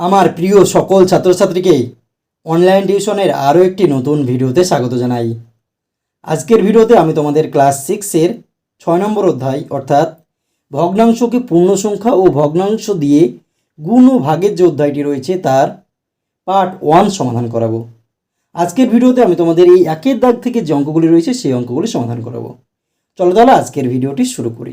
আমার প্রিয় সকল ছাত্রছাত্রীকে অনলাইন টিউশনের আরও একটি নতুন ভিডিওতে স্বাগত জানাই। আজকের ভিডিওতে আমি তোমাদের ক্লাস সিক্সের ছয় নম্বর অধ্যায়, অর্থাৎ ভগ্নাংশকে পূর্ণ সংখ্যা ও ভগ্নাংশ দিয়ে গুণ ও ভাগের যে অধ্যায়টি রয়েছে তার পার্ট ওয়ান সমাধান করাবো। আজকের ভিডিওতে আমি তোমাদের এই একের দাগ থেকে যে অঙ্কগুলি রয়েছে সেই অঙ্কগুলি সমাধান করাবো। চলো তাহলে আজকের ভিডিওটি শুরু করি।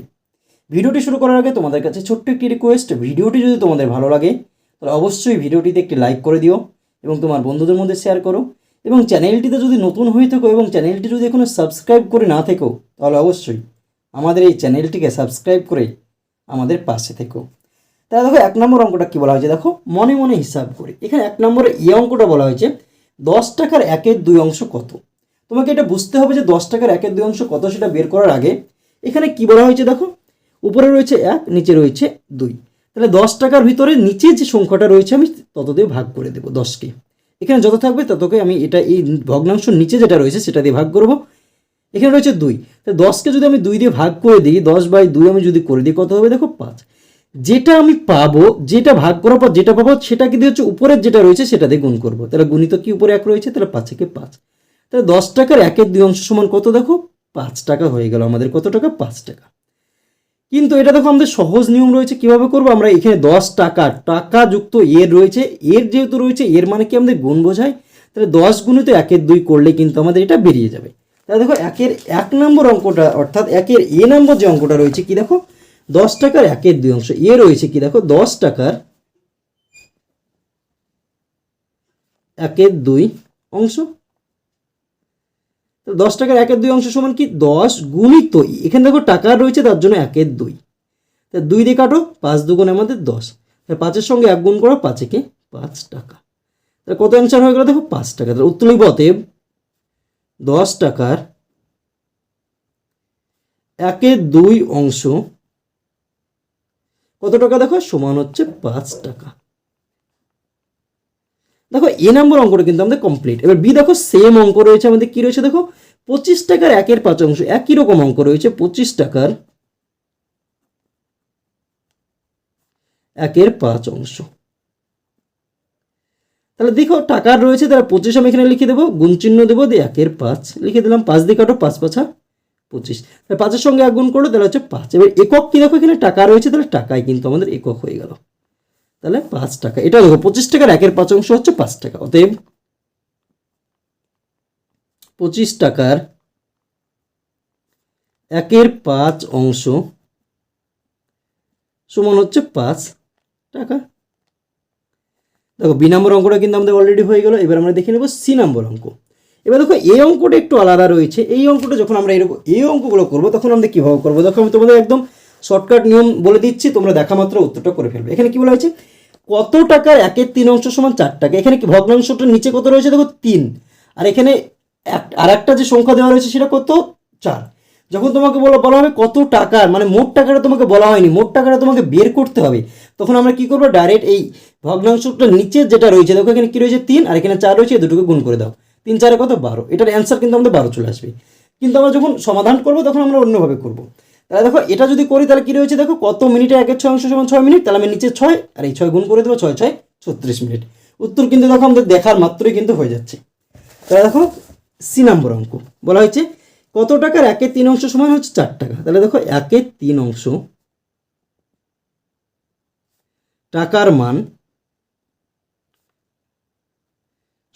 ভিডিওটি শুরু করার আগে তোমাদের কাছে ছোট্ট একটি রিকোয়েস্ট ভিডিওটি যদি তোমাদের ভালো লাগে তাহলে অবশ্যই ভিডিওটিতে একটি লাইক করে দিও এবং তোমার বন্ধুদের মধ্যে শেয়ার করো এবং চ্যানেলটিতে যদি নতুন হয়ে থাকো এবং চ্যানেলটি যদি এখনও সাবস্ক্রাইব করে না থেকো, তাহলে অবশ্যই আমাদের এই চ্যানেলটিকে সাবস্ক্রাইব করে আমাদের পাশে থেকো। তাহলে দেখো, এক নম্বর অঙ্কটা কী বলা হয়েছে? দেখো, মনে মনে হিসাব করে। এখানে এক নম্বরে এই অঙ্কটা বলা হয়েছে, দশ টাকার একের দুই অংশ কত? তোমাকে এটা বুঝতে হবে যে দশ টাকার একের দুই অংশ কত, সেটা বের করার আগে এখানে কি বলা হয়েছে? দেখো, উপরে রয়েছে এক, নিচে রয়েছে দুই। তাহলে দশ টাকার ভিতরে নিচে যে সংখ্যাটা রয়েছে, আমি তত দিয়ে ভাগ করে দেবো দশকে। এখানে যত থাকবে ততকে আমি এটা, এই ভগ্নাংশ নিচে যেটা রয়েছে, সেটা দিয়ে ভাগ করব। এখানে রয়েছে দুই। তাহলে দশকে যদি আমি দুই দিয়ে ভাগ করে দিই, দশ বাই দুই আমি যদি করে দিই, কত হবে? দেখো পাঁচ। যেটা আমি পাবো, যেটা ভাগ করার পর যেটা পাবো, সেটাকে দিয়ে হচ্ছে উপরের যেটা রয়েছে, সেটা দিয়ে গুণ করব। তাহলে গুণিত কি উপরে এক রয়েছে? তাহলে পাঁচ একে পাঁচ। তাহলে দশ টাকার একের দুই অংশ সমান কত? দেখো, পাঁচ টাকা হয়ে গেল। আমাদের কত টাকা? পাঁচ টাকা। কিন্তু এটা দেখো আমাদের সহজ নিয়ম রয়েছে, কীভাবে করব? আমরা এখানে দশ টাকা টাকা যুক্ত এর রয়েছে। এর যেহেতু রয়েছে, এর মানে কি আমাদের গুণ বোঝায়? তাহলে দশ গুণিত একের দুই করলে কিন্তু আমাদের এটা বেরিয়ে যাবে। তাহলে দেখো, একের এক নম্বর অঙ্কটা, অর্থাৎ একের এ নম্বর যে অঙ্কটা রয়েছে কি দেখো? দশ টাকার একের দুই অংশ। এ রয়েছে কি দেখো? দশ টাকার একের দুই অংশ। দশ টাকার একের দুই অংশ সমান কি? দশ গুণিত এখানে দেখো টাকা রয়েছে, তার জন্য একের দুই। তা দুই দিয়ে কাটো, পাঁচ দুগুণ আমাদের দশ। তাহলে পাঁচের সঙ্গে এক গুণ করো, পাঁচ একে পাঁচ টাকা। তাহলে কত অ্যান্সার হয়ে গেল? দেখো পাঁচ টাকা। তাহলে উত্তর লিখব অতএব দশ টাকার একের দুই অংশ কত টাকা দেখো? সমান হচ্ছে পাঁচ টাকা। দেখো, এ নম্বর অঙ্কটা কিন্তু আমাদের কমপ্লিট এবার বি দেখো সেম অঙ্ক রয়েছে আমাদের, কি রয়েছে দেখো? পঁচিশ টাকার একের পাঁচ অংশ, একই রকম অঙ্ক রয়েছে, পঁচিশ টাকার একের পাঁচ অংশ। তাহলে দেখো টাকার রয়েছে তারা পঁচিশ আমি এখানে লিখে দেবো, গুণ চিহ্ন দেবো, দিয়ে একের পাঁচ লিখে দিলাম, পাঁচ দিয়ে কাটো, পাঁচ পাঁচা পঁচিশ। তাহলে পাঁচের সঙ্গে এক গুণ করল, তাহলে হচ্ছে পাঁচ। এবার একক কি দেখো, এখানে টাকা রয়েছে, তাহলে টাকায় কিন্তু আমাদের একক হয়ে গেল। তাহলে পাঁচ টাকা। এটা দেখো, পঁচিশ টাকার একের পাঁচ অংশ হচ্ছে পাঁচ টাকা। অতএব পঁচিশ টাকার একের পাঁচ অংশ সমান হচ্ছে পাঁচ টাকা। দেখো, বি নম্বর অঙ্কটা কিন্তু আমাদের অলরেডি হয়ে গেল। এবার আমরা দেখে নেব সি নম্বর অঙ্ক। এবার দেখো, এই অঙ্কটা একটু আলাদা রয়েছে। এই অঙ্কটা যখন আমরা এরকম, এই অঙ্কগুলো করব, তখন আমরা কীভাবে করব? দেখো, আমি তোমাদের একদম শর্টকাট নিয়ম বলে দিচ্ছি, তোমরা দেখা মাত্র উত্তরটা করে ফেলবে। এখানে কি বলা হয়েছে? কত টাকার একের তিন অংশ সমান চার টাকা? এখানে কি ভগ্নাংশটার নিচে কত রয়েছে? দেখো, তিন। আর এখানে আর একটা যে সংখ্যা দেওয়া রয়েছে, সেটা কত? চার। যখন তোমাকে বলা বলা হবে কত টাকার মানে মোট টাকাটা তোমাকে বলা হয়নি, মোট টাকাটা তোমাকে বের করতে হবে, তখন আমরা কি করব? ডাইরেক্ট এই ভগ্নাংশটার নিচে যেটা রয়েছে, দেখো এখানে কি রয়েছে? তিন, আর এখানে চার রয়েছে, এই দুটোকে গুণ করে দাও। তিন, চারে কত? বারো। এটার অ্যান্সার কিন্তু আমাদের বারো চলে আসবে। কিন্তু আমরা যখন সমাধান করব, তখন আমরা অন্যভাবে করব। তাহলে দেখো, এটা যদি করি, তাহলে কি রয়েছে দেখো, কত মিনিটে একের ছয় অংশ সমান ছয় মিনিট? তাহলে আমি নিচে ছয় আর এই ছয় গুণ করে দেবো ছয় ছয়, ছত্রিশ মিনিট। উত্তর কিন্তু দেখো, আমাদের দেখার মাত্রই কিন্তু হয়ে যাচ্ছে। তাহলে দেখো সি নম্বর অঙ্ক। বলা হয়েছে, কত টাকার একের তিন অংশ সমান হচ্ছে চার টাকা? তাহলে দেখো একের তিন অংশ টাকার মান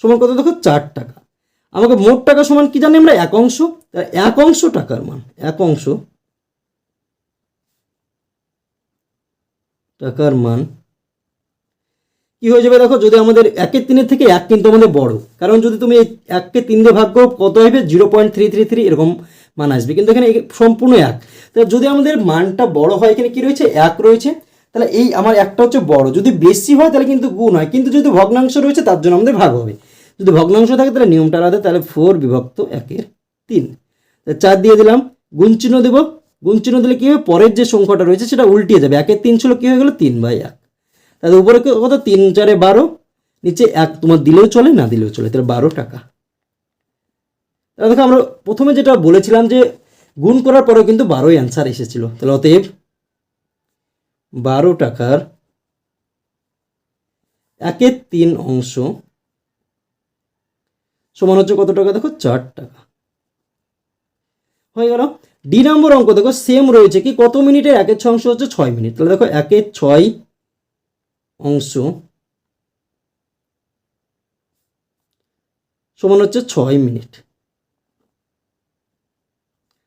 সমান কত দেখো, চার টাকা। আমাকে মোট টাকা সমান কি জানি আমরা? এক অংশ। এক অংশ টাকার মান, এক অংশ টাকার মান। কি হয়ে যাবে দেখো, যদি আমাদের একের তিনের থেকে এক কিন্তু আমাদের বড়, কারণ যদি তুমি এককে তিন দিয়ে ভাগ করো, কত হবে zero point three three three এরকম মান আসবে। কিন্তু এখানে সম্পূর্ণ এক। তাহলে যদি আমাদের মানটা বড় হয়, এখানে কি রয়েছে? এক রয়েছে। তাহলে এই আমার একটা হচ্ছে বড়। যদি বেশি হয়, তাহলে কিন্তু গুণ হয়। কিন্তু যদি ভগ্নাংশ রয়েছে, তার জন্য আমাদের ভাগ হবে। যদি ভগ্নাংশ থাকে, তাহলে নিয়মটা আলাদা, তাহলে ফোর বিভক্ত একের তিন। চার দিয়ে দিলাম, গুণ চিহ্ন দেবো গুণ চিহ্ন দিলে কী হবে? পরের যে সংখ্যাটা রয়েছে সেটা উল্টিয়ে যাবে। একের তিন ছিল কী হয়ে গেলো? তিন বাই এক। তাহলে উপরে কত? তিন, চারে বারো। নিচে এক। তোমার দিলেও চলে, না দিলেও চলে? তাহলে বারো টাকা। তাহলে দেখো, আমরা প্রথমে যেটা বলেছিলাম যে গুণ করার পরেও কিন্তু বারোই অ্যান্সার এসেছিল। তাহলে অতএব বারো টাকার একের তিন অংশ সমান হচ্ছে কত টাকা? দেখো, চার টাকা। হয়ে গেল। ডি নম্বর অঙ্ক, দেখো সেম রয়েছে কি? কত মিনিটের? একের ছয় অংশ হচ্ছে ছয় মিনিট। তাহলে দেখো, একের ছয় অংশ সমান হচ্ছে ছয় মিনিট।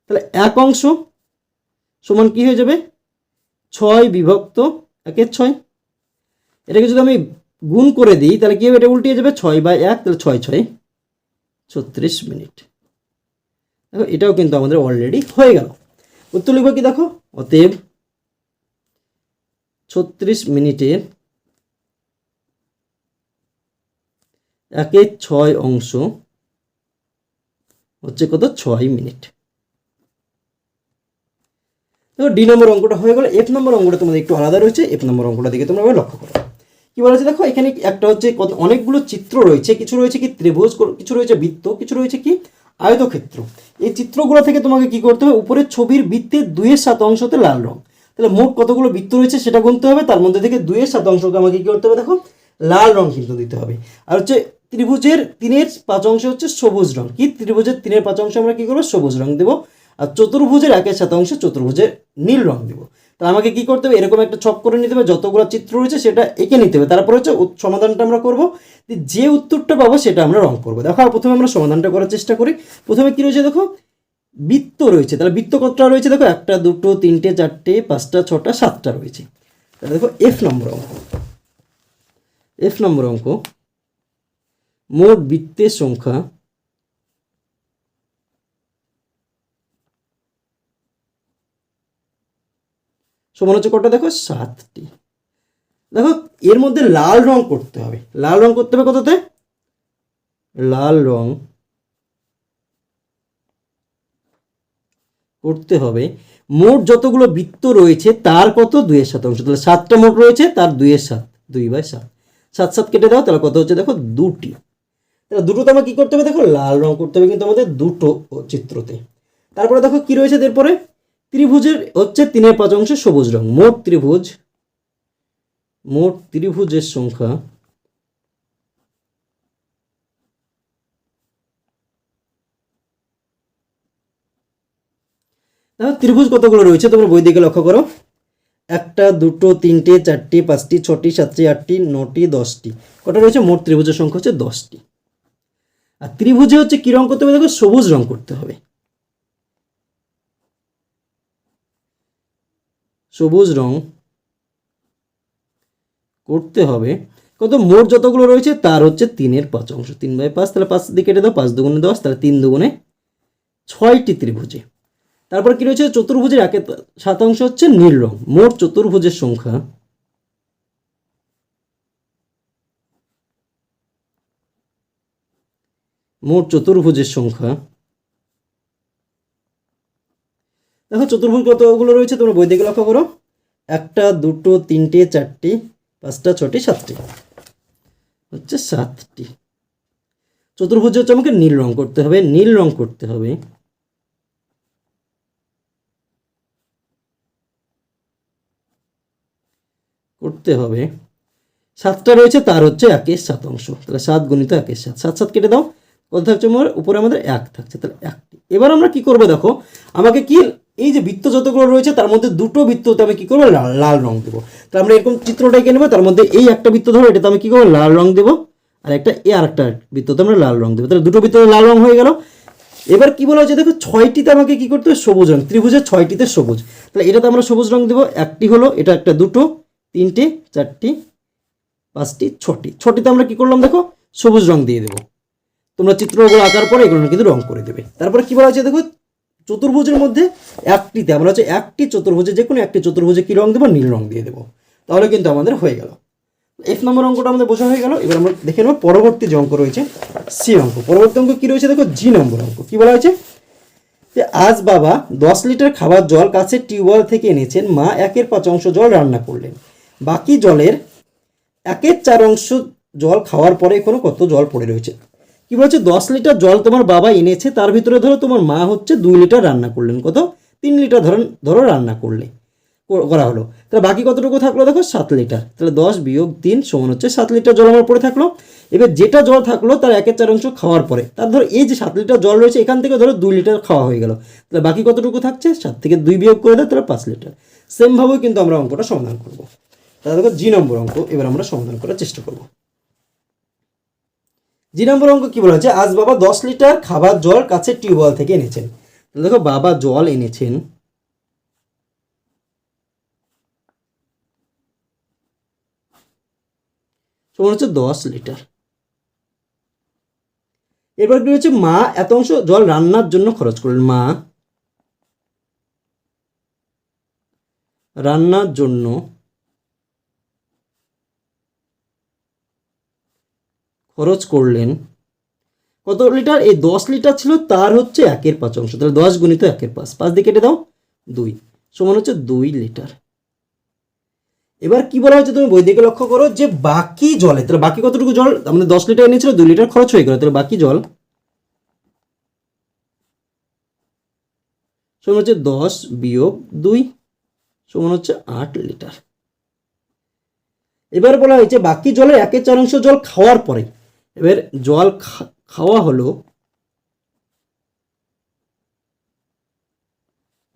তাহলে এক অংশ সমান কি হয়ে যাবে? ছয় বিভক্ত একের ছয়। এটাকে যদি আমি গুণ করে দিই, তাহলে কি হবে? এটা উল্টিয়ে যাবে ছয় বাই এক, তাহলে ছয় ছয় ছত্রিশ মিনিট। দেখো, এটাও কিন্তু আমাদের অলরেডি হয়ে গেল। উত্তর লিখব কি দেখো? অতএব ছত্রিশ মিনিটের একের ছয় অংশ হচ্ছে কত? ছয় মিনিট। দেখো, ডি নম্বর অঙ্কটা হয়ে গেল। এফ নম্বর অঙ্কটা তোমাদের একটু আলাদা রয়েছে। এফ নম্বর অঙ্কটা দিকে তোমরা লক্ষ্য করো। কি বলা হচ্ছে দেখো? এখানে একটা হচ্ছে কত? অনেকগুলো চিত্র রয়েছে। কিছু রয়েছে কি? ত্রিভুজ, কিছু রয়েছে বৃত্ত, কিছু রয়েছে কি? আয়তক্ষেত্র। এই চিত্রগুলো থেকে তোমাকে কি করতে হবে? উপরের ছবির বৃত্তের দুইয়ের সাত অংশতে লাল রং। তাহলে মোট কতগুলো বৃত্ত রয়েছে সেটা গুনতে হবে। তার মধ্যে থেকে দুইয়ের সাত অংশকে আমাকে কি করতে হবে? দেখো, লাল রং কিন্তু দিতে হবে। আর হচ্ছে ত্রিভুজের তিনের পাঁচ অংশ হচ্ছে সবুজ রং। কি? ত্রিভুজের তিনের পাঁচ অংশ আমরা কি করব? সবুজ রং দেবো। আর চতুর্ভুজের একের সাত অংশ চতুর্ভুজের নীল রং দেবো। তা আমাকে কি করতে হবে? এরকম একটা ছক করে নিতে হবে, যতগুলো চিত্র রয়েছে সেটা এঁকে নিতে হবে। তারপর হচ্ছে সমাধানটা আমরা করব। যে উত্তরটা পাবো সেটা আমরা রং করব। দেখো প্রথমে আমরা সমাধানটা করার চেষ্টা করি। প্রথমে কি রয়েছে দেখো? বৃত্ত রয়েছে। তাহলে বৃত্ত কতটা রয়েছে? দেখো, একটা, দুটো, তিনটে, চারটে, পাঁচটা, ছটা, সাতটা রয়েছে। তাহলে দেখো এফ নম্বর অঙ্ক। এফ নম্বর অঙ্ক। মোট বৃত্তের সংখ্যা সমান হচ্ছে কটা দেখো সাতটি। দেখো, এর মধ্যে লাল রং করতে হবে। লাল রং করতে হবে কততে? লাল রং করতে হবে। মোট যতগুলো বৃত্ত রয়েছে, তার কত? দুইয়ের শতাংশ তাহলে সাতটা মোট রয়েছে, তার দুইয়ের সাত। দুই বাই সাত। সাত সাত কেটে দাও, তাহলে কত হচ্ছে? দেখো, দুটি। তাহলে দুটোতে আমার কী করতে হবে? দেখো, লাল রং করতে হবে কিন্তু আমাদের দুটো চিত্রতে। তারপরে দেখো, কি রয়েছে এরপরে? ত্রিভুজের হচ্ছে তিনের পাঁচ অংশে সবুজ রং। মোট ত্রিভুজ, মোট ত্রিভুজের সংখ্যা ত্রিভুজ কতগুলো রয়েছে তোমরা বই দিকে লক্ষ্য করো। একটা, দুটো, তিনটে, চারটি, পাঁচটি, ছটি, সাতটি, আটটি, নটি, দশটি। কটা রয়েছে? মোট ত্রিভুজের সংখ্যা হচ্ছে দশটি। আর ত্রিভুজে হচ্ছে কি রং করতে হবে? দেখো, সবুজ রং করতে হবে। সবুজ রং করতে হবে। কত? মোট যতগুলো রয়েছে, তার হচ্ছে তিনের পাঁচ অংশ। তিন বাই পাঁচ, তাহলে পাঁচ দিকে কেটে দাও, পাঁচ দুগুণে দশ, তাহলে তিন দুগুণে ছয়টি ত্রিভুজে। তারপর কী রয়েছে? চতুর্ভুজের একে সাত অংশ হচ্ছে নীল রং। মোট চতুর্ভুজের সংখ্যা মোট চতুর্ভুজের সংখ্যা দেখো চতুর্ভুজ কতগুলো রয়েছে, তোমরা বই দিকে লক্ষ্য করো। একটা, দুটো, তিনটে, চারটি, পাঁচটা ছটি সাতটি। হচ্ছে সাতটি। চতুর্ভুজ হচ্ছে আমাকে নীল রং করতে হবে, নীল রং করতে হবে। করতে হবে। সাতটা রয়েছে, তার হচ্ছে একের সাত অংশ। তাহলে সাত গুণিত একের সাত। সাত সাত কেটে দাও। কত থাকছে আমার উপরে আমাদের এক থাকছে, তাহলে একটি। এবার আমরা কি করব দেখো? আমাকে কি এই যে বৃত্ত যতগুলো রয়েছে, তার মধ্যে দুটো বৃত্ততে আমি কি করব? লাল লাল রং দেবো। তাহলে আমরা এরকম চিত্রটা এঁকে নেব, তার মধ্যে এই একটা বৃত্ত ধরো, এটাতে আমি কি করব? লাল রং দেবো। আর একটা এ আর একটা বৃত্ততে আমরা লাল রং দেবো। তাহলে দুটো বৃত্ততে লাল রং হয়ে গেল। এবার কি বলা হচ্ছে দেখো, ছয়টিতে আমাকে কি করতে হবে? সবুজ রং। ত্রিভুজের ছয়টিতে সবুজ। তাহলে এটাতে আমরা সবুজ রং দেবো। একটি হলো, এটা একটা দুটো, তিনটে, চারটি, পাঁচটি, ছটি। ছটিতে আমরা কি করলাম? দেখো, সবুজ রং দিয়ে দেবো। তোমরা চিত্রগুলো আঁকার পরে এগুলো কিন্তু রং করে দেবে। তারপরে কি বলা হচ্ছে দেখো চতুর্ভুজের মধ্যে একটিতে, আমরা হচ্ছে একটি চতুর্ভুজে যে কোনো একটি চতুর্ভুজে কি রং দেবো? নীল রং দিয়ে দেবো। তাহলে কিন্তু আমাদের হয়ে গেল। এফ নম্বর অঙ্কটা আমাদের বোঝা হয়ে গেল। এবার আমরা দেখে নেব পরবর্তী যে অঙ্ক রয়েছে সি অঙ্ক। পরবর্তী অঙ্ক কী রয়েছে? দেখো জি নম্বর অঙ্ক। কি বলা হয়েছে? যে আজ বাবা দশ লিটার খাবার জল কাছে টিউবওয়েল থেকে এনেছেন, মা একের পাঁচ অংশ জল রান্না করলেন। বাকি জলের একের চার অংশ জল খাওয়ার পরে এখনও কত জল পড়ে রয়েছে? কি বলছে? দশ লিটার জল তোমার বাবা এনেছে, তার ভিতরে ধরো তোমার মা হচ্ছে দুই লিটার রান্না করলেন, কত? তিন লিটার ধরো ধরো রান্না করলে করা হলো। তাহলে বাকি কতটুকু থাকল দেখো? সাত লিটার। তাহলে দশ বিয়োগ তিন সমান হচ্ছে সাত লিটার জল আমার পরে থাকল। এবার যেটা জল থাকল তার একের চার অংশ খাওয়ার পরে, তার ধরো এই যে সাত লিটার জল রয়েছে, এখান থেকে ধরো দুই লিটার খাওয়া হয়ে গেল। তাহলে বাকি কতটুকু থাকছে? সাত থেকে দুই বিয়োগ করে দেয় তাহলে পাঁচ লিটার। সেমভাবেও কিন্তু আমরা অঙ্কটা সমাধান করব। তাহলে দেখো জি নম্বর অঙ্ক, এবার আমরা সমাধান করার চেষ্টা করব। জি নম্বর অঙ্ক কি বলা হচ্ছে আজ বাবা দশ লিটার খাবার, জল কাছে টিউবওয়েল থেকে এনেছেন। তাহলে দেখো, বাবা জল এনেছেন। সমান হচ্ছে দশ লিটার। এবার কি হচ্ছে মা, এত অংশ জল রান্নার জন্য খরচ করলেন। মা, রান্নার জন্য খরচ করলেন। কত লিটার? এই দশ লিটার ছিল, তার হচ্ছে একের পাঁচ অংশ। তাহলে দশ গুণিত একের পাঁচ। পাঁচ দিয়ে কেটে দাও, দুই। সমান হচ্ছে দুই লিটার। এবার কি বলা হচ্ছে তুমি বই দিকে লক্ষ্য করো যে বাকি জলে, তাহলে বাকি কতটুকু জল? আমাদের দশ লিটার এনেছিল, দুই লিটার খরচ হয়ে গেল। তাহলে বাকি জল সমান হচ্ছে দশ বিয়োগ দুই, সমান হচ্ছে আট লিটার। এবার বলা হয়েছে বাকি জলের একের চার অংশ জল খাওয়ার পরে এবার জল খাওয়া হলো।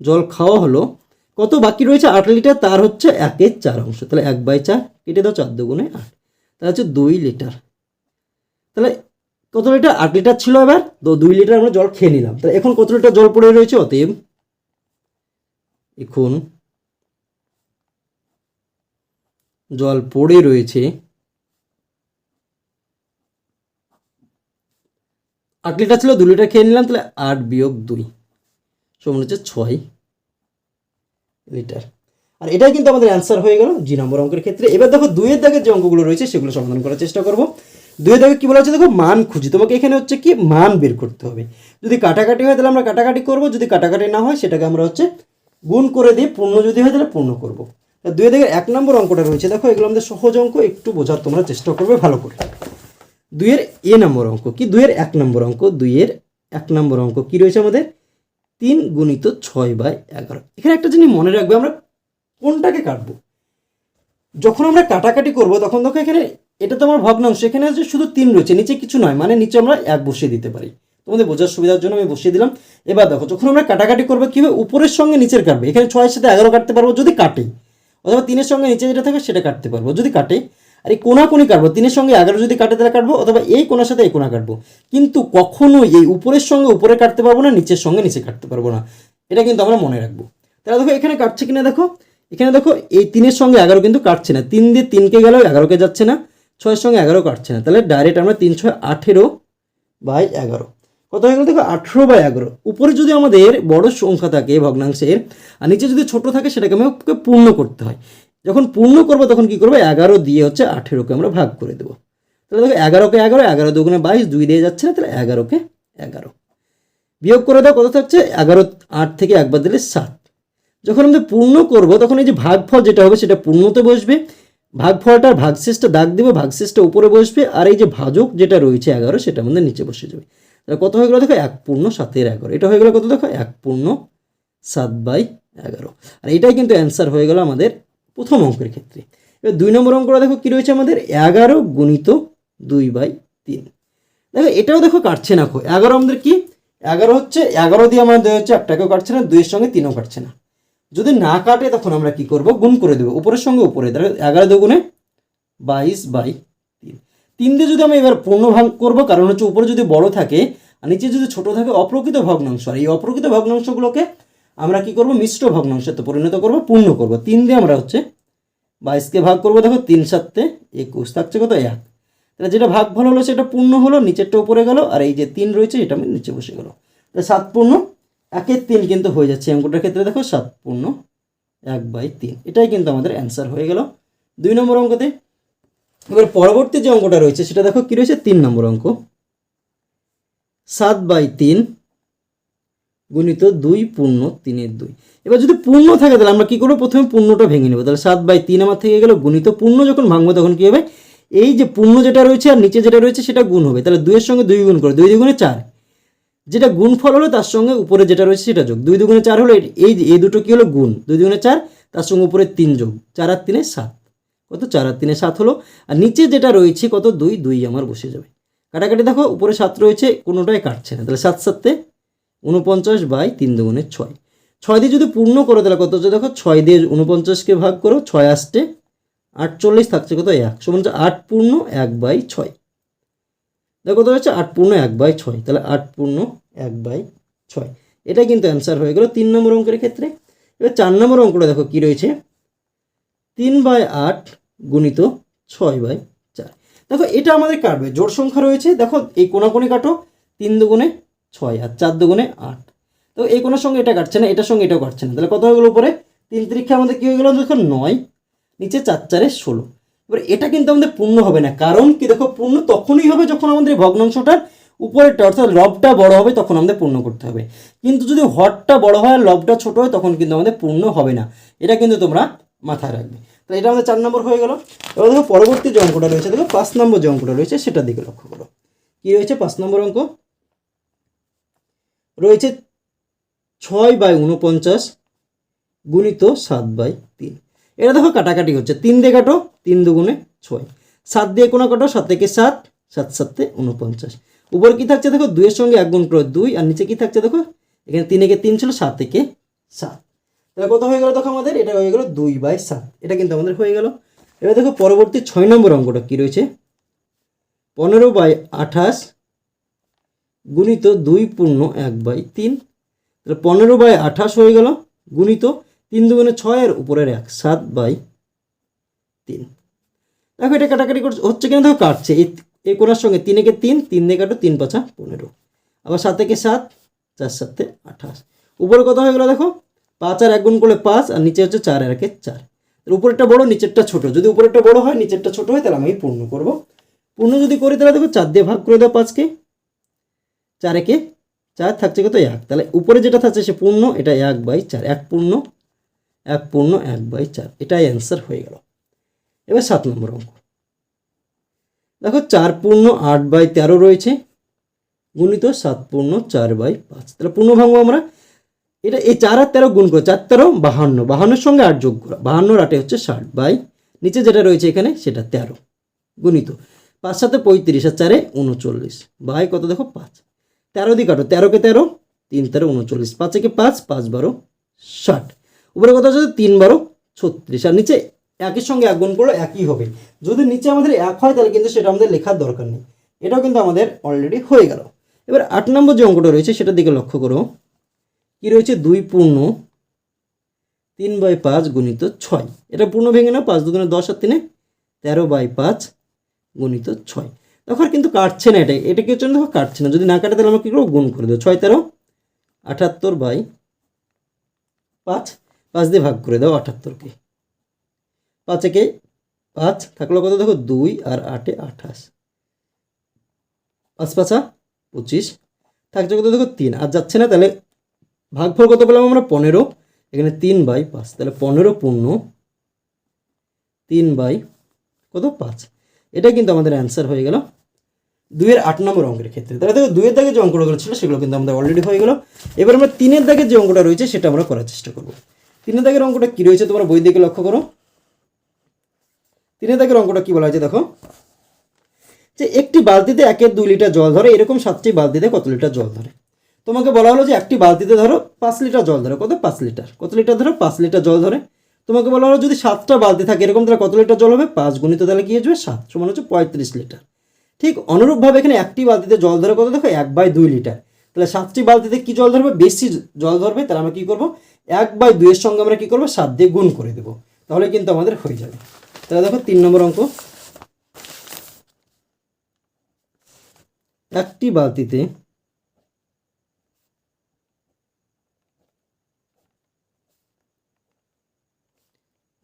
জল খাওয়া হলো। কত বাকি রয়েছে? আট লিটার, তার হচ্ছে একের চার অংশ। তাহলে এক বাই চার, কেটে দাও চার দুগুণে আট। তাহলে হচ্ছে দুই লিটার। তাহলে কত লিটার? আট লিটার ছিল এবার। তো দুই লিটার আমরা জল খেয়ে নিলাম। তাহলে এখন কত লিটার জল পড়ে রয়েছে অতএব? এখন জল পড়ে রয়েছে আট লিটার ছিল, দু লিটার খেয়ে নিলাম, তাহলে আট বিয়োগ দুই। সমান হচ্ছে ছয় লিটার। আর এটাই কিন্তু আমাদের অ্যান্সার হয়ে গেল জি নম্বর অঙ্কের ক্ষেত্রে। এবার দেখো, দুইয়ের দাগের যে অঙ্কগুলো রয়েছে, সেগুলো সমাধান করার চেষ্টা করব। দুইয়ের দাগে কি বলা হচ্ছে? দেখো, মান খুঁজি। তোমাকে এখানে হচ্ছে কি? মান বের করতে হবে। যদি কাটাকাটি হয়, তাহলে আমরা কাটাকাটি করব। যদি কাটাকাটি না হয়, সেটাকে আমরা হচ্ছে গুণ করে দিয়ে পূর্ণ যদি হয়, তাহলে পূর্ণ করব। দুই দাগের এক নম্বর অঙ্কটা রয়েছে। দেখো, এগুলো আমাদের সহজ অঙ্ক। একটু বোঝার তোমরা চেষ্টা করবে ভালো করে। দুইয়ের এ নম্বর অঙ্ক কি? দুইয়ের এক নম্বর অঙ্ক, দুইয়ের এক নম্বর অঙ্ক কি রয়েছে আমাদের? তিন গুণিত ছয় বাই এগারো। এখানে একটা জিনিস মনে রাখবে, আমরা কোনটাকে কাটবো? যখন আমরা কাটাকাটি করব, তখন দেখো এখানে এটা তো আমার ভগ্নাংশ, এখানে হচ্ছে শুধু তিন রয়েছে, নিচে কিছু নয় মানে নিচে আমরা এক বসিয়ে দিতে পারি। তোমাদের বোঝার সুবিধার জন্য আমি বসিয়ে দিলাম। এবার দেখো, যখন আমরা কাটাকাটি করব, কীভাবে উপরের সঙ্গে নিচের কাটবে? এখানে ছয়ের সাথে এগারো কাটতে পারব যদি কাটে। অথবা তিনের সঙ্গে নিচে যেটা থাকে সেটা কাটতে পারব যদি কাটে। আর এই কোনা কোনি কাটবো, তিনের সঙ্গে এগারো যদি কাটে তাহলে কাটবো, অথবা এই কোনার সাথে এই কোনা কাটবো। কিন্তু কখনোই এই উপরের সঙ্গে উপরে কাটতে পারব না, নিচের সঙ্গে নিচে কাটতে পারব না। এটা কিন্তু আমরা মনে রাখব। তাহলে দেখো, এখানে কাটছে কিনা দেখো? এখানে দেখো, এই তিনের সঙ্গে এগারো কিন্তু কাটছে না। তিন দিয়ে তিনকে গেলেও এগারোকে যাচ্ছে না, ছয়ের সঙ্গে এগারো কাটছে না। তাহলে ডাইরেক্ট আমরা তিন, ছয়, আঠেরো বাই এগারো। কত হয়ে গেল দেখো? আঠেরো বাই এগারো। উপরে যদি আমাদের বড় সংখ্যা থাকে ভগ্নাংশের, আর নিচে যদি ছোট থাকে, সেটাকে আমাকে পূর্ণ করতে হয়। যখন পূর্ণ করব তখন কি করব? এগারো দিয়ে হচ্ছে আঠেরোকে আমরা ভাগ করে দেবো। তাহলে দেখো এগারোকে এগারো এগারো দুগুণে বাইশ, দুই দিয়ে যাচ্ছে না, তাহলে এগারোকে এগারো। বিয়োগ করে দাও, কত থাকছে? এগারো, আট থেকে একবার দিলে সাত। যখন আমরা পূর্ণ করব, তখন এই যে ভাগফল যেটা হবে, সেটা পূর্ণতে বসবে। ভাগফলটার ভাগশেষটা দাগ দেবো, ভাগশেষটা উপরে বসবে, আর এই যে ভাজক যেটা রয়েছে এগারো, সেটা আমাদের নিচে বসে যাবে। তাহলে কত হয়ে গেলো দেখো? এক পূর্ণ সাতের এগারো। এটা হয়ে গেলো কত দেখো? এক পূর্ণ সাত বাই এগারো। আর এটাই কিন্তু অ্যান্সার হয়ে গেল আমাদের প্রথম অঙ্কের ক্ষেত্রে। এবার দুই নম্বর অঙ্কটা দেখো কী রয়েছে আমাদের? এগারো গুণিত দুই বাই তিন। দেখো, এটাও দেখো কাটছে না খো এগারো আমাদের কি? এগারো হচ্ছে, এগারো দিয়ে আমাদের হচ্ছে একটাকেও কাটছে না, দুইয়ের সঙ্গে তিনও কাটছে না। যদি না কাটে তখন আমরা কি করব? গুণ করে দেবো, উপরের সঙ্গে উপরে। তাহলে এগারো দুগুণে বাইশ বাই তিন। তিন দিয়ে যদি আমি এবার পূর্ণ ভাগ করব, কারণ হচ্ছে উপরে যদি বড় থাকে, আর নিচে যদি ছোট থাকে, অপ্রকৃত ভগ্নাংশ। আর এই অপ্রকৃত ভগ্নাংশগুলোকে আমরা কি করব? মিশ্র ভগ্নাংশতে পরিণত করব, পূর্ণ করব। তিন দিয়ে আমরা হচ্ছে বাইশকে ভাগ করব। দেখো, তিন সাতে একুশ থাকছে কত এক। তাহলে যেটা ভাগ ভালো হলো, সেটা পূর্ণ হলো, নিচেরটা উপরে গেল, আর এই যে তিন রয়েছে, এটা আমি নিচে বসে গেল। তাহলে সাত পূর্ণ একের তিন কিন্তু হয়ে যাচ্ছে অঙ্কটার ক্ষেত্রে। দেখো, সাত পূর্ণ, এক বাই তিন। এটাই কিন্তু আমাদের অ্যান্সার হয়ে গেল। দুই নম্বর অঙ্কতে, এবার পরবর্তী যে অঙ্কটা রয়েছে, সেটা দেখো কী রয়েছে? তিন নম্বর অঙ্ক। সাত বাই তিন গুণিত দুই, পূর্ণ তিনের দুই। এবার যদি পূর্ণ থাকে, তাহলে আমরা কী করব? প্রথমে পূর্ণটা ভেঙে নেব। তাহলে সাত বাই তিন আমার থেকে গেল গুণিত পূর্ণ যখন ভাঙবো, তখন কী হবে? এই যে পূর্ণ যেটা রয়েছে আর নিচে যেটা রয়েছে, সেটা গুণ হবে। তাহলে দুইয়ের সঙ্গে দুই গুণ করে। দুই দুগুণে চার। যেটা গুণ ফল হলো, তার সঙ্গে উপরে যেটা রয়েছে, সেটা যোগ। দুই দুগুণে চার হলো, এই- এই দুটো কি হলো? গুণ। দুই দুগুণে চার, তার সঙ্গে উপরে তিন যোগ। চার আর তিনে সাত। কত? চার আর তিনে সাত হলো। আর নিচে যেটা রয়েছে, কত? দুই দুই আমার বসে যাবে। কাটাকাটি দেখো, উপরে সাত রয়েছে, কোনোটাই কাটছে না। তাহলে সাত সাতে উনপঞ্চাশ বাই তিন দুগুণে ছয়। ছয় দিয়ে যদি পূর্ণ করো তাহলে কত হচ্ছে? দেখো, ছয় দিয়ে উনপঞ্চাশকে ভাগ করো, ছয় আসতে আটচল্লিশ থাকছে কত? এক। সমান হচ্ছে আট পূর্ণ এক বাই ছয়। দেখো কত হচ্ছে? আট পূর্ণ এক বাই ছয়। তাহলে আট পূর্ণ এক বাই ছয়। এটা কিন্তু অ্যান্সার হয়ে গেল তিন নম্বর অঙ্কের ক্ষেত্রে। এবার চার নম্বর অঙ্কটা দেখো কি রয়েছে? তিন বাই আট গুণিত ছয় বাই চার। দেখো, এটা আমাদের কাটবে। জোড় সংখ্যা রয়েছে। দেখো, এই কোনাকুনি কাটো। তিন দুগুণে ছয় আর চার দুগুণে আট। তো এই কোনার সঙ্গে এটা কাটছে না এটার সঙ্গে এটাও কাটছে না। তাহলে কত হয়ে গেলো উপরে? তিন তিরিক্ষা আমাদের কী হয়ে গেলো? দেখো নয়, নিচে চার, চারে ষোলো। এবার এটা কিন্তু আমাদের পূর্ণ হবে না, কারণ কি দেখো, পূর্ণ তখনই হবে যখন আমাদের এই ভগ্নাংশটার উপরেরটা, অর্থাৎ লবটা বড় হবে, তখন আমাদের পূর্ণ করতে হবে। কিন্তু যদি হরটা বড় হয় আর লবটা ছোট হয়, তখন কিন্তু আমাদের পূর্ণ হবে না। এটা কিন্তু তোমরা মাথায় রাখবে। তো এটা আমাদের চার নম্বর হয়ে গেল। এবার দেখো, পরবর্তী যে অঙ্কটা রয়েছে, দেখো, পাঁচ নম্বর যে অঙ্কটা রয়েছে, সেটার দিকে লক্ষ্য করো। কী রয়েছে? পাঁচ নম্বর অঙ্ক। রয়েছে ছয় বাই উনপঞ্চাশ গুণিত সাত বাই তিন। এটা দেখো কাটাকাটি হচ্ছে। তিন দিয়ে কাটো, তিন দুগুণে ছয়। সাত দিয়ে কোনো কাটো, সাত থেকে সাত সাত সাতে উনপঞ্চাশ উপরে কী থাকছে দেখো? দুইয়ের সঙ্গে এক গুণ করে দুই, আর নিচে কি থাকছে দেখো? এখানে তিন তিন ছিল, সাত থেকে সাত। তাহলে কত হয়ে গেল দেখো আমাদের? এটা হয়ে গেল দুই বাই সাত। এটা কিন্তু আমাদের হয়ে গেল। এবার দেখো পরবর্তী ছয় নম্বর অঙ্কটা কী রয়েছে? পনেরো বাই আঠাশ গুণিত দুই পূর্ণ এক বাই তিন। তাহলে পনেরো বাই আঠাশ হয়ে গেল। গুণিত তিন দুগুণে ছয়ের উপরের এক, সাত বাই তিন। দেখো এটা কাটাকাটি করছে। হচ্ছে কিনা দেখো কাটছে। এই কোনার সঙ্গে তিন একে তিন তিন দিয়ে কাটো তিন পাঁচা পনেরো। আবার সাত একে সাত, চার সাতে আঠাশ। উপরে কত হয়ে গেল দেখো? পাঁচ আর এক গুণ করলে পাঁচ, আর নিচে হচ্ছে চার আর একে চার। উপরেরটা বড়, নিচেরটা ছোট। যদি উপরেরটা বড় হয়, নিচেরটা ছোট হয়, তাহলে আমি পূর্ণ করব। পূর্ণ যদি করি, তাহলে দেখো চার দিয়ে ভাগ করে দাও পাঁচকে। চার একে চার থাকছে কত? এক। তাহলে উপরে যেটা থাকছে সে পূর্ণ, এটা এক বাই চার। এক পূর্ণ এক পূর্ণ, এক বাই চার। এটাই অ্যান্সার হয়ে গেল। এবার সাত নম্বর অঙ্ক। দেখো, চার পূর্ণ, আট বাই তেরো রয়েছে। গুণিত সাত পূর্ণ, চার বাই পাঁচ। তাহলে পূর্ণ ভাঙবো আমরা। এটা এই চার আর তেরো গুণ করে। চার, তেরো, বাহান্ন। বাহান্নর সঙ্গে আট যোগ করা। বাহান্নর আটে হচ্ছে ষাট বাই। নিচে যেটা রয়েছে এখানে, সেটা তেরো। গুণিত। পাঁচ সাথে পঁয়ত্রিশ আর চারে উনচল্লিশ। বাই কত দেখো? পাঁচ। তেরো দিয়ে কাটো। তেরোকে তেরো, তিন তেরো, উনচল্লিশ। পাঁচ একে পাঁচ পাঁচ বারো, ষাট। উপরে কত হচ্ছে তিন বারো, ছত্রিশ। আর নিচে একের সঙ্গে এক গুণ করলে একই হবে। যদি নিচে আমাদের এক হয়, তাহলে কিন্তু সেটা আমাদের লেখার দরকার নেই। এটাও কিন্তু আমাদের অলরেডি হয়ে গেল। এবার আট নম্বর যে অঙ্কটা রয়েছে, সেটার দিকে লক্ষ্য করো। কি রয়েছে? দুই পূর্ণ, তিন বাই পাঁচ গুণিত ছয়। এটা পূর্ণ ভেঙে নাও, পাঁচ দুগুণে দশ আর তিনে তেরো বাই পাঁচ গুণিত ছয়। আর কিন্তু কাটছে না এটা এটা কি হচ্ছে দেখো কাটছে না। যদি না কাটে, তাহলে আমরা কী করব গুণ করে দেবো ছয় তেরো, আটাত্তর বাই পাঁচ পাঁচ দিয়ে ভাগ করে দাও আটাত্তরকে। পাঁচ একে পাঁচ থাকল কত? দেখো দুই আর আটে আঠাশ। পাঁচ পাঁচা পঁচিশ। থাকছে কত? দেখো তিন। আর যাচ্ছে না, তাহলে ভাগফল কত পেলাম আমরা? পনেরো। এখানে তিন বাই পাঁচ। তাহলে পনেরো পূর্ণ তিন বাই কত? পাঁচ। এটা কিন্তু আমাদের অ্যান্সার হয়ে গেল। দুইয়ের আট নম্বর অঙ্কের ক্ষেত্রে। তাহলে দেখো, দুইয়ের দাগে যে অঙ্কগুলো ছিল সেগুলো কিন্তু আমাদের অলরেডি হয়ে গেল। এবার আমরা তিনের দাগে যে অঙ্কটা রয়েছে, সেটা আমরা করার চেষ্টা করব। তিনের দাগের অঙ্কটা কী রয়েছে, তোমরা বই দিকে লক্ষ্য করো। তিনের দাগের অঙ্কটা কী বলা হয়েছে, দেখো। যে একটি বালতিতে একের দুই লিটার জল ধরে, এরকম সাতটি বালতিতে কত লিটার জল ধরে? তোমাকে বলা হলো যে একটি বালতিতে ধরো পাঁচ লিটার জল ধরে। কত? পাঁচ লিটার। কত লিটার ধরো? পাঁচ লিটার জল ধরে। তোমাকে বলা হলো যদি সাতটা বালতি থাকে, এরকম তাহলে কত লিটার জল হবে? পাঁচ গুণিত তাহলে কি যাবে? সাত। সমান হচ্ছে পঁয়ত্রিশ লিটার। ঠিক অনুরূপভাবে এখানে একটি বালতিতে জল ধরে কত? দেখো এক বাই দুই লিটার। তাহলে সাতটি বালতিতে কি জল ধরবে? বেশি জল ধরবে, তাহলে আমরা কী করব? এক বাই দুইয়ের সঙ্গে আমরা কী করব? সাত দিয়ে গুণ করে দেবো। তাহলে কিন্তু আমাদের হয়ে যাবে। তাহলে দেখো তিন নম্বর অঙ্ক। একটি বালতিতে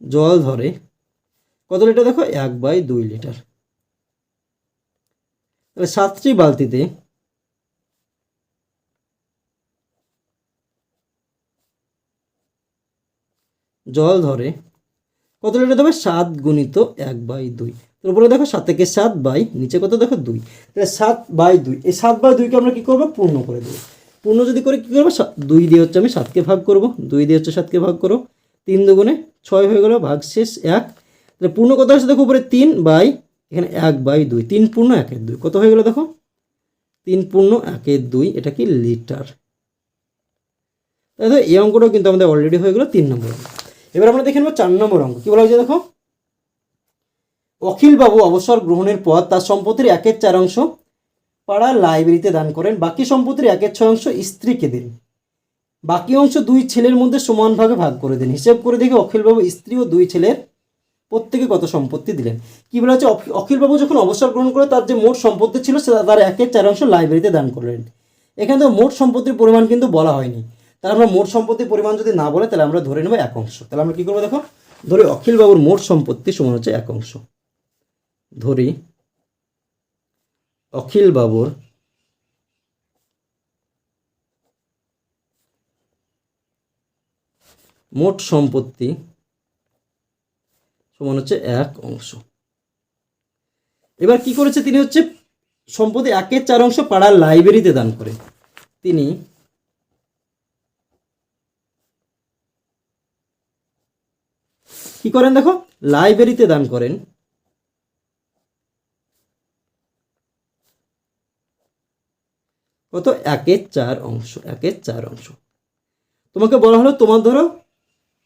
জল ধরে কত লিটার? দেখো এক বাই দুই লিটার। তাহলে সাতটি বালতিতে জল ধরে কত লিটার দেবে? সাত গুণিত এক বাই দুই। তার উপরে দেখো সাত থেকে সাত বাই, নিচে কত? দেখো দুই। তাহলে সাত বাই দুই। এই সাত বাই দুইকে আমরা কী করব? পূর্ণ করে দেবো। পূর্ণ যদি করে কী করব? দুই দিয়ে হচ্ছে আমি সাতকে ভাগ করব। দুই দিয়ে হচ্ছে সাতকে ভাগ করো তিন দুগুণে ছয় হয়ে গেল ভাগ শেষ এক। তাহলে পূর্ণ কত হচ্ছে দেখো উপরে তিন বাই এখানে এক বাই দুই, তিন পূর্ণ একের দুই। কত হয়ে গেল দেখো? তিন পূর্ণ একের দুই, এটা কি লিটার? তাহলে এই অঙ্কটাও কিন্তু আমাদের অলরেডি হয়ে গেলো তিন নম্বর এবার আমরা দেখে নেব চার নম্বর অঙ্ক। কী বলা হয়েছে দেখো? অখিলবাবু অবসর গ্রহণের পর তার সম্পত্তির একের চার অংশ পাড়ার লাইব্রেরিতে দান করেন, বাকি সম্পত্তির একের ছয় অংশ স্ত্রীকে দিন। বাকি অংশ দুই ছেলের মধ্যে সমান ভাগে ভাগ করে দিন। হিসেব করে দেখে অখিলবাবু স্ত্রী ও দুই ছেলের প্রত্যেকে কত সম্পত্তি দিলেন? কি বলা হচ্ছে? অখিলবাবু যখন অবসর গ্রহণ করে তার যে মোট সম্পত্তি ছিল সেটা তার একের চার অংশ লাইব্রেরিতে দান করলেন। এখানে তো মোট সম্পত্তির পরিমাণ কিন্তু বলা হয়নি। তাহলে আমরা মোট সম্পত্তির পরিমাণ যদি না বলে, তাহলে আমরা ধরে নেব এক অংশ। তাহলে আমরা কী করব দেখো? ধরি অখিলবাবুর মোট সম্পত্তি সমান হচ্ছে এক অংশ। ধরি অখিলবাবুর মোট সম্পত্তি সমান হচ্ছে এক অংশ। এবার কি করেছে? তিনি হচ্ছে সম্পত্তি একের চার অংশ পাড়ার লাইব্রেরিতে দান করে। তিনি কি করেন দেখো? লাইব্রেরিতে দান করেন। কত? একের চার অংশ, একের চার অংশ। তোমাকে বলা হলো, তোমার ধরো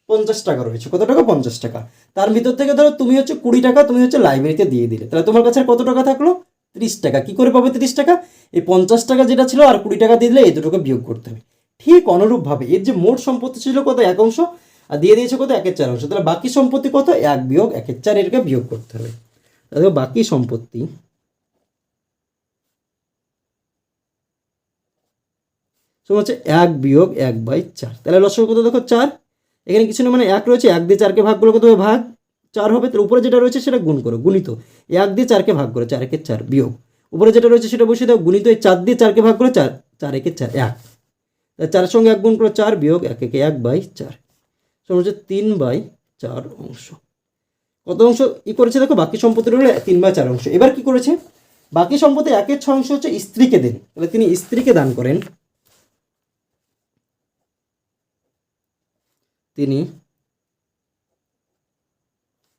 পঞ্চাশ টাকা রয়েছে। কত টাকা? পঞ্চাশ টাকা। তার ভিতর থেকে ধরো তুমি হচ্ছে কুড়ি টাকা, তুমি হচ্ছে লাইব্রেরিতে দিয়ে দিলে। তাহলে তোমার কাছে কত টাকা থাকল? ত্রিশ টাকা। কী করে পাবে ত্রিশ টাকা? এই পঞ্চাশ টাকা যেটা ছিল আর কুড়ি টাকা দিয়ে দিলে এই দুটোকে বিয়োগ করতে হবে। ঠিক অনুরূপভাবে এর যে মোট সম্পত্তি ছিল কত? এক অংশ। আর দিয়ে দিয়েছে কত? একের চার অংশ। তাহলে বাকি সম্পত্তি কত? এক বিয়োগ, একের চার এটাকে বিয়োগ করতে হবে। তাহলে বাকি সম্পত্তি সমান হচ্ছে এক বিয়োগ এক বাই চার। তাহলে লসক কত? দেখো চার। এখানে কিছু না মানে এক রয়েছে, এক দিয়ে চারকে ভাগ করলে কত হবে? ভাগ চার হবে। তার উপরে যেটা রয়েছে সেটা গুণ করো, গুণিত। এক দিয়ে চারকে ভাগ করো, চার একে চার বিয়োগ। উপরে যেটা রয়েছে সেটা বসিয়ে দাও, গুণিত এই চার দিয়ে চারকে ভাগ করে চার চার একে চার, এক। চারের সঙ্গে এক গুণ করো, চার বিয়োগ এক একে এক বাই চার। সমান হচ্ছে তিন বাই চার অংশ। কত অংশ? ই করেছে দেখো, বাকি সম্পত্তি হলো তিন বাই চার অংশ। এবার কি করেছে? বাকি সম্পত্তি একের ছ অংশ হচ্ছে স্ত্রীকে দেন। তাহলে তিনি স্ত্রীকে দান করেন। তিনি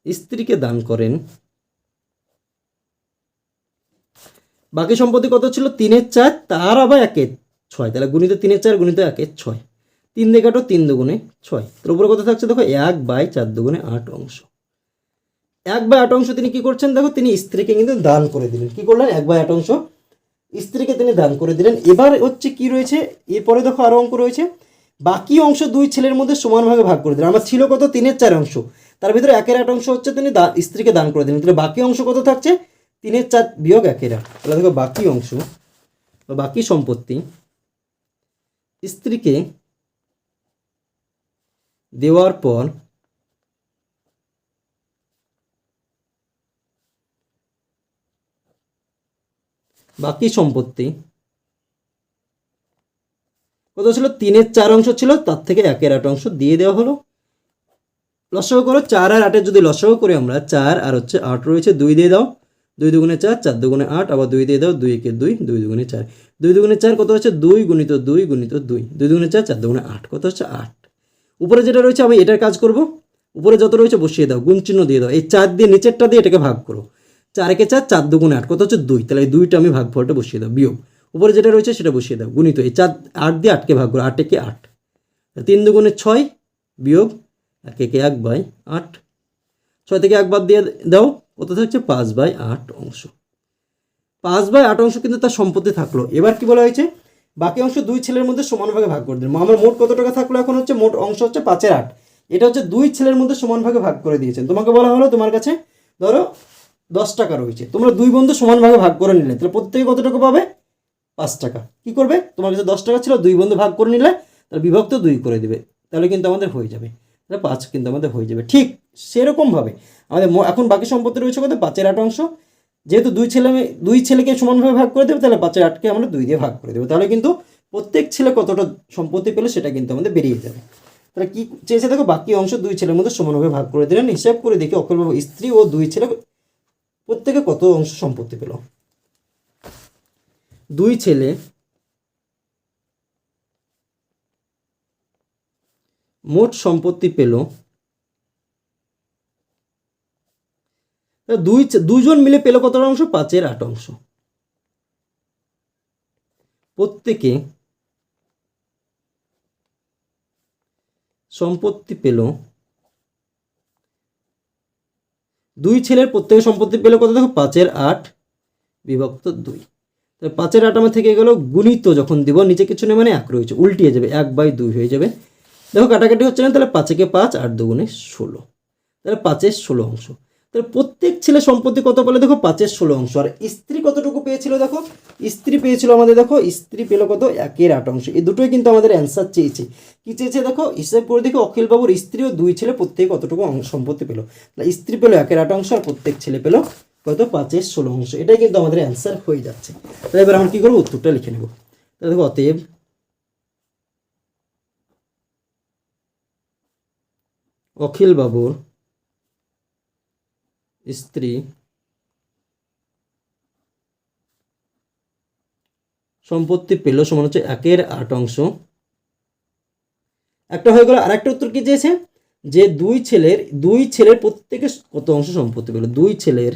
স্ত্রীকে দান করেন। বাকি সম্পত্তি কত ছিল? তিনের চার, তার আবার একের ছয়। তাহলে গুণিত তিনের চার, গুণিত একের ছয়। তিন দিয়ে কাটো, তিন দুগুণে ছয়। তোর উপরে কত থাকছে? দেখো, এক বাই চার দুগুণে আট অংশ। এক বাই আট অংশ তিনি কি করছেন? দেখো, তিনি স্ত্রীকে কিন্তু দান করে দিলেন। কি করলেন? এক বাই আট অংশ। স্ত্রীকে তিনি দান করে দিলেন। এবার হচ্ছে কি রয়েছে? এরপরে দেখো আরও অঙ্ক রয়েছে। বাকি অংশ দুই ছেলের মধ্যে সমানভাবে ভাগ করে দিলেন আমার ছিল কত? তিনের চার অংশ। তার ভিতরে একের আট অংশ হচ্ছে তিনি স্ত্রীকে দান করে দিলেন তাহলে বাকি অংশ কত থাকছে? তিনের চার বিয়োগ একের আট। তাহলে দেখো বাকি অংশ বা বাকি সম্পত্তি স্ত্রীকে দেওয়ার পর বাকি সম্পত্তি কত ছিল? তিনের চার অংশ ছিল, তার থেকে একের আট অংশ দিয়ে দেওয়া হলো। লসাগু করো, চার আর আটের যদি লসাগু করি আমরা, চার আর হচ্ছে আট রয়েছে, দুই দিয়ে দাও। দুই দুগুণে চার চার দুগুণে আট, আবার দুই দিয়ে দাও, দুই একে দুই দুই দুগুণে চার। দুই দুগুণে চার কত হচ্ছে? দুই গুণিত দুই গুণিত দুই। দুই দুগুণে চার চার দুগুণে আট, কত হচ্ছে? আট। উপরে যেটা রয়েছে, আমি এটার কাজ করব। উপরে যত রয়েছে, বসিয়ে দাও, গুণ চিহ্ন দিয়ে দাও। এই চার দিয়ে, নিচেরটা দিয়ে এটাকে ভাগ করো। চার একে চার চার দুগুণে আট, কত হচ্ছে? দুই। তাহলে এই দুইটা আমি ভাগ ফলটা বসিয়ে দাও, বিয়োগ। উপরে যেটা রয়েছে সেটা বসিয়ে দাও। গুণিত, এই চার, আট দিয়ে আটকে ভাগ করো, আট একে আট? তিন দুগুণে ছয় বিয়োগ এক একে এক বাই আট। ছয় থেকে এক বাদ দিয়ে দাও কত থাকছে পাঁচ বাই আট অংশ। পাঁচ বাই আট অংশ কিন্তু তার সম্পত্তি থাকল। এবার কি বলা হয়েছে? বাকি অংশ দুই ছেলের মধ্যে সমানভাগে ভাগ করে দিন আমার মোট কত টাকা থাকল? এখন হচ্ছে মোট অংশ হচ্ছে পাঁচের আট। এটা হচ্ছে দুই ছেলের মধ্যে সমানভাগে ভাগ করে দিয়েছেন। তোমাকে বলা হলো তোমার কাছে, ধরো দশ টাকা রয়েছে। তোমরা দুই বন্ধু সমানভাগে ভাগ করে নিলে। তাহলে প্রত্যেকে কত টাকা পাবে? পাঁচ টাকা। কি করবে? তোমার কাছে দশ টাকা ছিল, দুই বন্ধু ভাগ করে নিলে তাহলে বিভক্ত দুই করে দিবে। তাহলে কিন্তু আমাদের হয়ে যাবে। তাহলে পাঁচ কিন্তু আমাদের হয়ে যাবে। ঠিক সেরকমভাবে আমাদের এখন বাকি সম্পত্তি রয়েছে কত? পাঁচের আট অংশ। যেহেতু দুই ছেলে দুই ছেলেকে সমানভাবে ভাগ করে দেবে, তাহলে পাঁচের আটকে আমরা দুই দিয়ে ভাগ করে দেবো। তাহলে কিন্তু প্রত্যেক ছেলে কতটা সম্পত্তি পেলে সেটা কিন্তু আমাদের বেরিয়ে যাবে। তাহলে কি চেয়েছে দেখো? বাকি অংশ দুই ছেলের মধ্যে সমানভাবে ভাগ করে দিলেন। হিসাব করে দেখি অকলবাবু স্ত্রী ও দুই ছেলে প্রত্যেকে কত অংশ সম্পত্তি পেল? দুই ছেলে। মোট সম্পত্তি পেল। দুই দুজন মিলে পেল কত অংশ? পাঁচের আট অংশ। প্রত্যেকে সম্পত্তি পেল। দুই ছেলের প্রত্যেকে সম্পত্তি পেল কত? দেখো, পাঁচের আট, বিভক্ত দুই। তাহলে পাঁচের আট আমার থেকে গেল গুণিত যখন দিব, নিচে কিছু নেই মানে এক রয়েছে, উল্টিয়ে যাবে, এক বাই দুই হয়ে যাবে। দেখো কাটাকাটি হচ্ছে না, তাহলে পাঁচেকে পাঁচ? আট দুগুণে ষোলো। তাহলে পাঁচের ষোলো অংশ। তাহলে প্রত্যেক ছেলে সম্পত্তি কত পেলে? দেখো পাঁচের ষোলো অংশ। আর স্ত্রী কতটুকু পেয়েছিল দেখো? স্ত্রী পেয়েছিল আমাদের দেখো, স্ত্রী পেল কত? একের আট অংশ। এই দুটোই কিন্তু আমাদের অ্যান্সার চেয়েছে। কি চেয়েছে দেখো? হিসেব করে দেখো, অখিলবাবুর স্ত্রী ও দুই ছেলে প্রত্যেক কতটুকু সম্পত্তি পেল। তাহলে স্ত্রী পেল একের আট অংশ আর প্রত্যেক ছেলে পেল কত পাঁচের ষোলো অংশ। এটাই কিন্তু আমাদের অ্যান্সার হয়ে যাচ্ছে। তাহলে এবার আমরা কী করব? উত্তরটা লিখে নেব। তাহলে দেখো, অতএব অখিল বাবুর স্ত্রী সম্পত্তি পেল সমান হচ্ছে একের আট অংশ। একটা হয়ে গেল আর একটা উত্তর কি চেয়েছে যে দুই ছেলের দুই ছেলের প্রত্যেকে কত অংশ সম্পত্তি পেল? দুই ছেলের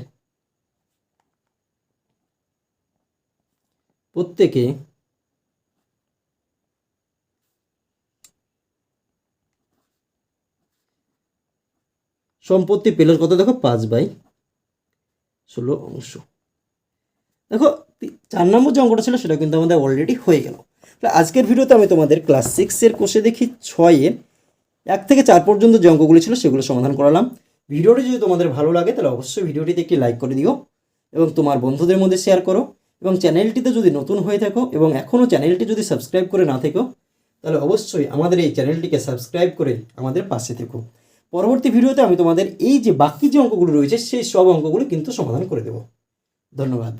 প্রত্যেকে সম্পত্তি পেল কত দেখো পাঁচ বাই ষোলো অংশ। দেখো চার নম্বর যে অঙ্কটা ছিল সেটা কিন্তু আমাদের অলরেডি হয়ে গেল। তাহলে আজকের ভিডিওতে আমি তোমাদের ক্লাস সিক্সের কোষে দেখি ছয়ের এক থেকে চার পর্যন্ত যে অঙ্কগুলি ছিল সেগুলো সমাধান করালাম। ভিডিওটি যদি তোমাদের ভালো লাগে তাহলে অবশ্যই ভিডিওটিতে একটি লাইক করে দিও এবং তোমার বন্ধুদের মধ্যে শেয়ার করো। এবং চ্যানেলটিতে যদি নতুন হয়ে থাকো এবং এখনও চ্যানেলটি যদি সাবস্ক্রাইব করে না থেকো, তাহলে অবশ্যই আমাদের এই চ্যানেলটিকে সাবস্ক্রাইব করে আমাদের পাশে থেকো। পরবর্তী ভিডিওতে আমি তোমাদের এই যে বাকি যে অঙ্কগুলো রয়েছে, সেই সব অঙ্কগুলো কিন্তু সমাধান করে দেব। ধন্যবাদ।